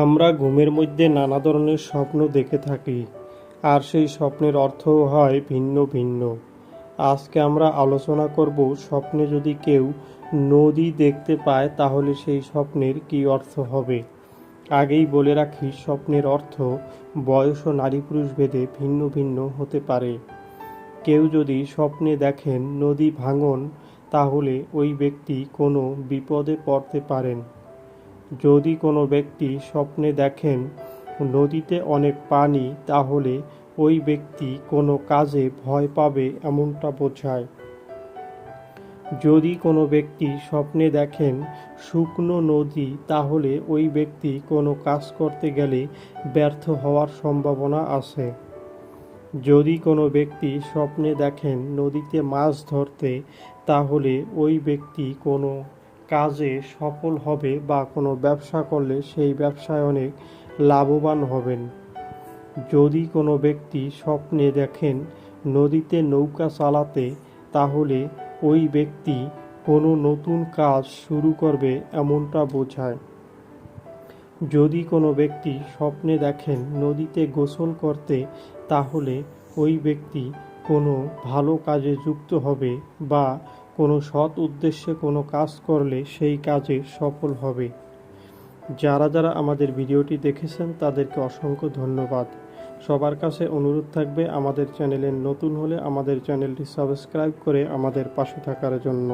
আমরা ঘুমের মধ্যে নানা ধরনের স্বপ্ন দেখে থাকি, আর সেই স্বপ্নের অর্থও হয় ভিন্ন ভিন্ন। আজকে আমরা আলোচনা করব স্বপ্নে যদি কেউ নদী দেখতে পায়, তাহলে সেই স্বপ্নের কী অর্থ হবে? আগেই বলে রাখি, স্বপ্নের অর্থ বয়স ও নারী পুরুষ ভেদে ভিন্ন ভিন্ন হতে পারে। কেউ যদি স্বপ্নে দেখেন নদী ভাঙন, তাহলে ওই ব্যক্তি কোনো বিপদে পড়তে পারেন। যদি কোনো ব্যক্তি স্বপ্নে দেখেন নদীতে অনেক পানি, তাহলে ওই ব্যক্তি কোনো কাজে ভয় পাবে এমনটা বোঝায়। যদি কোনো ব্যক্তি স্বপ্নে দেখেন শুকনো নদী, তাহলে ওই ব্যক্তি কোনো কাজ করতে গেলে ব্যর্থ হওয়ার সম্ভাবনা আছে। যদি কোনো ব্যক্তি স্বপ্নে দেখেন নদীতে মাছ ধরতে, তাহলে ওই ব্যক্তি কোনো কাজে সফল হবে বা কোনো ব্যবসা করলে সেই ব্যবসায় অনেক লাভবান হবেন। যদি কোনো ব্যক্তি স্বপ্নে দেখেন নদীতে নৌকা চালাতে, তাহলে ওই ব্যক্তি কোনো নতুন কাজ শুরু করবে এমনটা বোঝায়। যদি কোনো ব্যক্তি স্বপ্নে দেখেন নদীতে গোসল করতে, তাহলে ওই ব্যক্তি কোনো ভালো কাজে যুক্ত হবে বা কোনো সৎ উদ্দেশ্যে কোনো কাজ করলে সেই কাজে সফল হবে। যারা যারা আমাদের ভিডিওটি দেখেছেন, তাদেরকে অসংখ্য ধন্যবাদ। সবার কাছে অনুরোধ থাকবে আমাদের চ্যানেলে নতুন হলে আমাদের চ্যানেলটি সাবস্ক্রাইব করে আমাদের পাশে থাকার জন্য।